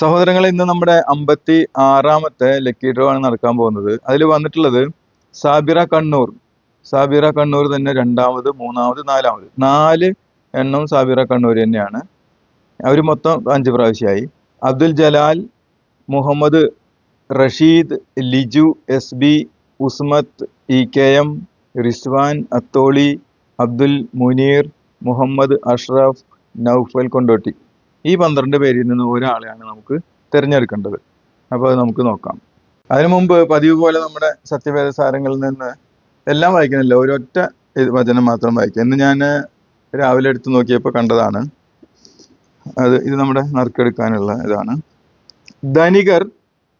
സഹോദരങ്ങളെ ഇന്ന് നമ്മുടെ അമ്പത്തി ആറാമത്തെ ലക്കി ഡ്രോ ആണ് നടക്കാൻ പോകുന്നത്. അതിൽ വന്നിട്ടുള്ളത് സാബിറ കണ്ണൂർ. സാബിറ കണ്ണൂർ തന്നെ രണ്ടാമത് മൂന്നാമത് നാലാമത്. നാല് എണ്ണം സാബിറ കണ്ണൂർ തന്നെയാണ്. അവർ മൊത്തം അഞ്ച് പ്രാവശ്യമായി. Abdul Jalal Muhammad Rasheed Liju S B Usmath E K M Rizwan Atholi Abdul Muneer Muhammad Ashraf Naufal Kondotty. ഈ പന്ത്രണ്ട് പേരിൽ നിന്ന് ഒരാളെയാണ് നമുക്ക് തിരഞ്ഞെടുക്കേണ്ടത്. അപ്പോൾ അത് നമുക്ക് നോക്കാം. അതിനു മുമ്പ് പതിവ് പോലെ നമ്മുടെ സത്യവേദ സാരങ്ങളിൽ നിന്ന് എല്ലാം വായിക്കുന്നില്ല. ഒരൊറ്റ വചനം മാത്രം വായിക്കാം ഇന്ന് ഞാൻ രാവിലെ എടുത്തു നോക്കിയപ്പോൾ കണ്ടതാണ്. അത് ഇത് നമ്മുടെ നറുക്കെടുക്കാനുള്ള ഇതാണ്. ധനികർ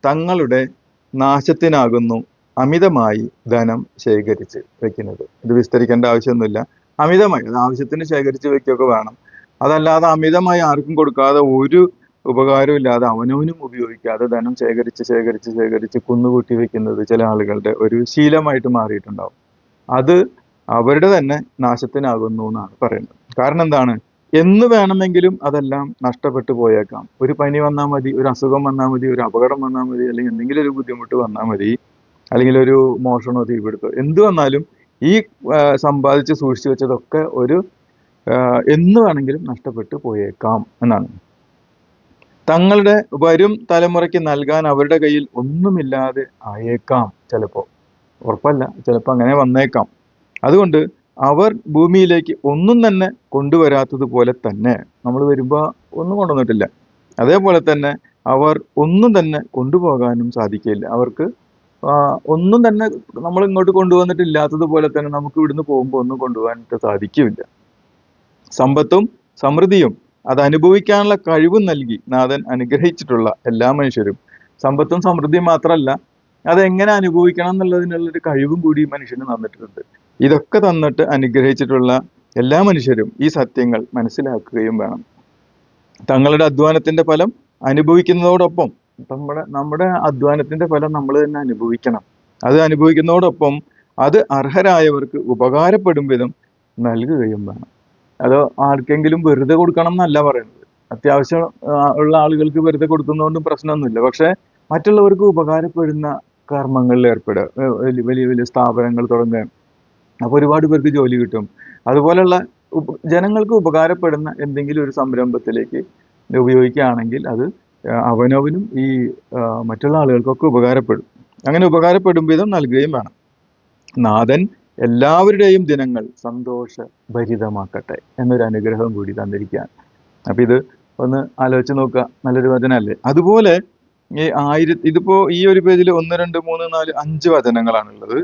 തങ്ങളുടെ നാശത്തിനാകുന്നു അമിതമായി ധനം ശേഖരിച്ച് വെക്കുന്നത്. ഇത് വിസ്തരിക്കേണ്ട ആവശ്യമൊന്നുമില്ല. അമിതമായി ആവശ്യത്തിന് ശേഖരിച്ച് വെക്കുകയൊക്കെ വേണം. അതല്ലാതെ അമിതമായി ആർക്കും കൊടുക്കാതെ ഒരു ഉപകാരമില്ലാതെ അവനവനും ഉപയോഗിക്കാതെ ധനം ശേഖരിച്ച് ശേഖരിച്ച് ശേഖരിച്ച് കുന്നുകൂട്ടി വെക്കുന്നത് ചില ആളുകളുടെ ഒരു ശീലമായിട്ട് മാറിയിട്ടുണ്ടാവും. അത് അവരുടെ തന്നെ നാശത്തിനാകുന്നു എന്നാണ് പറയുന്നത്. കാരണം എന്താണ്? എന്ന് വേണമെങ്കിലും അതെല്ലാം നഷ്ടപ്പെട്ടു പോയേക്കാം. ഒരു പനി വന്നാൽ മതി ഒരു അസുഖം വന്നാൽ മതി ഒരു അപകടം വന്നാൽ മതി അല്ലെങ്കിൽ എന്തെങ്കിലും ഒരു ബുദ്ധിമുട്ട് വന്നാൽ മതി അല്ലെങ്കിൽ ഒരു മോഷണോ തീപിടുത്തോ എന്ത് വന്നാലും ഈ സമ്പാദിച്ച് സൂക്ഷിച്ചു വെച്ചതൊക്കെ ഒരു എന്ന് വേണമെങ്കിലും നഷ്ടപ്പെട്ടു പോയേക്കാം എന്നാണ്. തങ്ങളുടെ വരും തലമുറയ്ക്ക് നൽകാൻ അവരുടെ കയ്യിൽ ഒന്നുമില്ലാതെ ആയേക്കാം ചിലപ്പോൾ ഉറപ്പല്ല ചിലപ്പോൾ അങ്ങനെ വന്നേക്കാം. അതുകൊണ്ട് അവർ ഭൂമിയിലേക്ക് ഒന്നും തന്നെ കൊണ്ടുവരാത്തതുപോലെ തന്നെ നമ്മൾ വരുമ്പോൾ ഒന്നും കൊണ്ടുവന്നിട്ടില്ല. അതേപോലെ തന്നെ അവർ ഒന്നും തന്നെ കൊണ്ടുപോകാനും സാധിക്കില്ല. അവർക്ക് ഒന്നും തന്നെ നമ്മൾ ഇങ്ങോട്ട് കൊണ്ടുവന്നിട്ടില്ലാത്തതുപോലെ തന്നെ നമുക്ക് ഇവിടുന്ന് പോകുമ്പോൾ ഒന്നും കൊണ്ടുപോകാനായിട്ട് സാധിക്കില്ല. സമ്പത്തും സമൃദ്ധിയും അത് അനുഭവിക്കാനുള്ള കഴിവും നൽകി നാഥൻ അനുഗ്രഹിച്ചിട്ടുള്ള എല്ലാ മനുഷ്യരും. സമ്പത്തും സമൃദ്ധിയും മാത്രമല്ല അതെങ്ങനെ അനുഭവിക്കണം എന്നുള്ളതിനുള്ളൊരു കഴിവും കൂടി മനുഷ്യന് തന്നിട്ടുണ്ട്. ഇതൊക്കെ തന്നിട്ട് അനുഗ്രഹിച്ചിട്ടുള്ള എല്ലാ മനുഷ്യരും ഈ സത്യങ്ങൾ മനസ്സിലാക്കുകയും വേണം. തങ്ങളുടെ അധ്വാനത്തിന്റെ ഫലം അനുഭവിക്കുന്നതോടൊപ്പം നമ്മുടെ നമ്മുടെ അധ്വാനത്തിന്റെ ഫലം നമ്മൾ തന്നെ അനുഭവിക്കണം. അത് അനുഭവിക്കുന്നതോടൊപ്പം അത് അർഹരായവർക്ക് ഉപകാരപ്പെടും വിധം നൽകുകയും വേണം. അത് ആർക്കെങ്കിലും വെറുതെ കൊടുക്കണം എന്നല്ല പറയുന്നത്. അത്യാവശ്യം ഉള്ള ആളുകൾക്ക് വെറുതെ കൊടുക്കുന്നതുകൊണ്ടും പ്രശ്നമൊന്നുമില്ല. പക്ഷെ മറ്റുള്ളവർക്ക് ഉപകാരപ്പെടുന്ന കർമ്മങ്ങളിൽ ഏർപ്പെടുക. വലിയ വലിയ സ്ഥാപനങ്ങൾ തുടങ്ങുക. അപ്പോൾ ഒരുപാട് പേർക്ക് ജോലി കിട്ടും. അതുപോലെയുള്ള ജനങ്ങൾക്ക് ഉപകാരപ്പെടുന്ന എന്തെങ്കിലും ഒരു സംരംഭത്തിലേക്ക് ഉപയോഗിക്കുകയാണെങ്കിൽ അത് അവനവനും ഈ മറ്റുള്ള ആളുകൾക്കൊക്കെ ഉപകാരപ്പെടും. അങ്ങനെ ഉപകാരപ്പെടും വിധം നൽകുകയും വേണം. നാഥൻ എല്ലാവരുടെയും ദിനങ്ങൾ സന്തോഷഭരിതമാക്കട്ടെ എന്നൊരു അനുഗ്രഹം കൂടി തന്നിരിക്കുകയാണ്. അപ്പൊ ഇത് ഒന്ന് ആലോചിച്ച് നോക്കുക. നല്ലൊരു വചനമല്ലേ? അതുപോലെ ഈ ആയിരത്തി ഇതിപ്പോ ഈ ഒരു പേജിൽ ഒന്ന് രണ്ട് മൂന്ന് നാല് അഞ്ച് വചനങ്ങളാണുള്ളത്.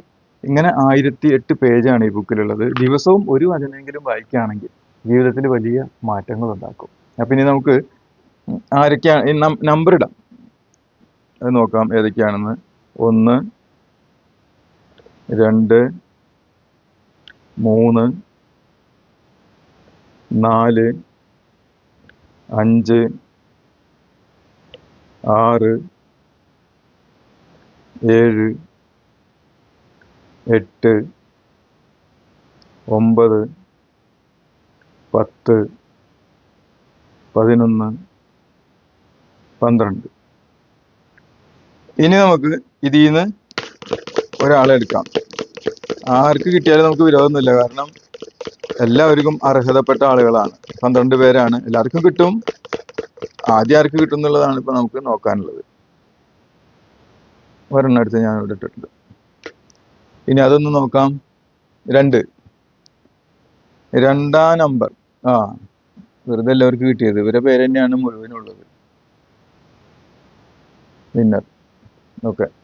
ഇങ്ങനെ ആയിരത്തി എട്ട് പേജാണ് ഈ ബുക്കിലുള്ളത്. ദിവസവും ഒരു വചനമെങ്കിലും വായിക്കുകയാണെങ്കിൽ ജീവിതത്തിൽ വലിയ മാറ്റങ്ങൾ ഉണ്ടാക്കും അപ്പൊ ഇനി നമുക്ക് ആരൊക്കെയാണ് നമ്പർ ഇടാം. അത് നോക്കാം ഏതൊക്കെയാണെന്ന്. ഒന്ന് രണ്ട് മൂന്ന് നാല് അഞ്ച് ആറ് ഏഴ് എട്ട് ഒമ്പത് പത്ത് പതിനൊന്ന് പന്ത്രണ്ട്. ഇനി നമുക്ക് ഇതിൽ നിന്ന് ഒരാളെ എടുക്കാം. ആർക്ക് കിട്ടിയാലും നമുക്ക് വിരോധമൊന്നുമില്ല. കാരണം എല്ലാവർക്കും അർഹതപ്പെട്ട ആളുകളാണ്. പന്ത്രണ്ട് പേരാണ്. എല്ലാവർക്കും കിട്ടും. ആദ്യം ആർക്ക് കിട്ടും എന്നുള്ളതാണ് ഇപ്പൊ നമുക്ക് നോക്കാനുള്ളത്. ഒരെണ്ണം എടുത്ത് ഞാൻ ഇവിടെ ഇട്ടിട്ടുണ്ട്. ഇനി അതൊന്ന് നോക്കാം. രണ്ട്. രണ്ടാം നമ്പർ. ആ വെറുതെ എല്ലാവർക്കും കിട്ടിയത്. ഇവരെ പേര് തന്നെയാണ് മുഴുവനുള്ളത്. വിന്നർ. ഓക്കെ.